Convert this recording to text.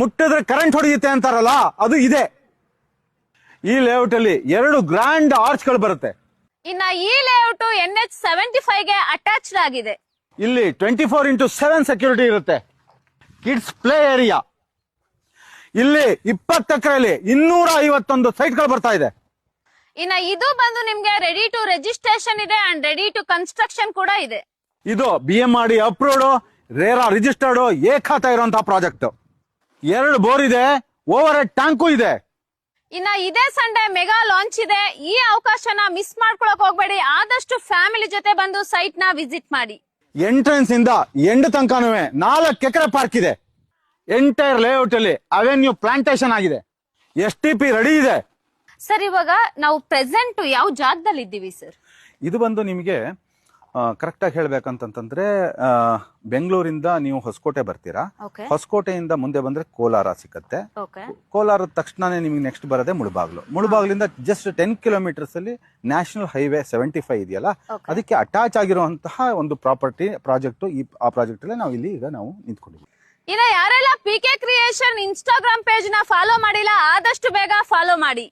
ಮುಟ್ಟಿದ್ರೆ ಕರೆಂಟ್ ಹೊಡೆಯುತ್ತೆ ಅಂತಾರಲ್ಲ ಅದು ಇದೆ. ಈ ಲೇಔಟ್ ಅಲ್ಲಿ ಎರಡು ಗ್ರ್ಯಾಂಡ್ ಆರ್ಚ್ಗಳು ಬರುತ್ತೆ. ಇನ್ನ ಈ ಲೇಔಟ್ ಎನ್ ಎಚ್ ಸೆವೆಂಟಿ ಫೈವ್ಗೆ ಅಟ್ಯಾಚ್ಡ್ ಆಗಿದೆ. ಇಲ್ಲಿ twenty four into seven security ಇರುತ್ತೆ. ಕಿಡ್ಸ್ ಪ್ಲೇ ಏರಿಯಾ ಇಲ್ಲಿ ಇಪ್ಪತ್ತು ಎಕರೆಯಲ್ಲಿ ಇನ್ನೂರ ಐವತ್ತೊಂದು ಸೈಟ್ಗಳು ಬರ್ತಾ ಇದೆ. ಇನ್ನ ಇದು ಬಂದು ನಿಮ್ಗೆ ರೆಡಿ ಟು ರಿಜಿಸ್ಟ್ರೇಷನ್ ಇದೆ ಅಂಡ್ ರೆಡಿ ಟು ಕನ್ಸ್ಟ್ರಕ್ಷನ್ ಕೂಡ ಇದೆ. ಇದು B M R D approved RERA registered ಏಕಾತ ಇರುವಂತಹ ಪ್ರಾಜೆಕ್ಟ್ ಎರಡು ಬೋರ್ ಇದೆ ಓವರ್ ಹೆಡ್ ಟ್ಯಾಂಕು ಇದೆ. ಇನ್ನ ಇದೇ ಸಂಡೇ ಮೆಗಾ ಲಾಂಚ್ ಇದೆ. ಈ ಅವಕಾಶನ ಮಿಸ್ ಮಾಡ್ಕೊಳಕ್ ಹೋಗ್ಬೇಡಿ. ಆದಷ್ಟು ಫ್ಯಾಮಿಲಿ ಜೊತೆ ಬಂದು ಸೈಟ್ನ ವಿಸಿಟ್ ಮಾಡಿ. ಎಂಟ್ರೆನ್ಸ್ ಇಂದ ಎಂಡ್ ತನಕನೂ ನಾಲ್ಕು ಎಕರೆ ಪಾರ್ಕ್ ಇದೆ. ಎಂಟೈರ್ ಲೇಔಟ್ ಅಲ್ಲಿ ಅವೆನ್ಯೂ ಪ್ಲಾಂಟೇಶನ್ ಆಗಿದೆ. ಎಸ್ ಟಿ ಪಿ ರೆಡಿ ಇದೆ. ಸರ್ ಇವಾಗ ನಾವು ಪ್ರೆಸೆಂಟ್ ಯಾವ ಜಾಗದಲ್ಲಿ ಇದ್ದೀವಿ ಸರ್ ಇದು ಬಂದು ನಿಮಗೆ ಕರೆಕ್ಟಾಗಿ ಹೇಳ್ಬೇಕಂತಂತಂದ್ರೆ ಬೆಂಗಳೂರಿಂದ ನೀವು ಹೊಸಕೋಟೆ ಬರ್ತೀರಾ? ಹೊಸಕೋಟೆಯಿಂದ ಮುಂದೆ ಬಂದ್ರೆ ಕೋಲಾರ ಸಿಕ್ಕತ್ತೆ. ಕೋಲಾರದ ತಕ್ಷಣನೇ ನಿಮಗೆ ನೆಕ್ಸ್ಟ್ ಬರೋದೇ ಮುಳಬಾಗ್ಲು. ಮುಳಬಾಗ್ಲಿಂದ ಜಸ್ಟ್ ಟೆನ್ ಕಿಲೋಮೀಟರ್ಸ್ ಅಲ್ಲಿ ನ್ಯಾಷನಲ್ ಹೈವೇ ಸೆವೆಂಟಿ ಫೈವ್ ಇದೆಯಲ್ಲ ಅದಕ್ಕೆ ಅಟ್ಯಾಚ್ ಆಗಿರುವಂತಹ ಒಂದು ಪ್ರಾಪರ್ಟಿ ಪ್ರಾಜೆಕ್ಟ್ ಈ ಆ ಪ್ರಾಜೆಕ್ಟ್ ಅಲ್ಲಿ ನಾವು ಇಲ್ಲಿ ಈಗ ನಾವು ನಿಂತ್ಕೊಂಡಿದ್ದೀವಿ. ಇನ್ನ ಯಾರೆಲ್ಲ ಪಿ ಕೆ ಕ್ರಿಯೇಷನ್ ಇನ್ಸ್ಟಾಗ್ರಾಮ್ ಪೇಜ್ನ ಫಾಲೋ ಮಾಡಿಲ್ಲ ಆದಷ್ಟು ಬೇಗ ಫಾಲೋ ಮಾಡಿ.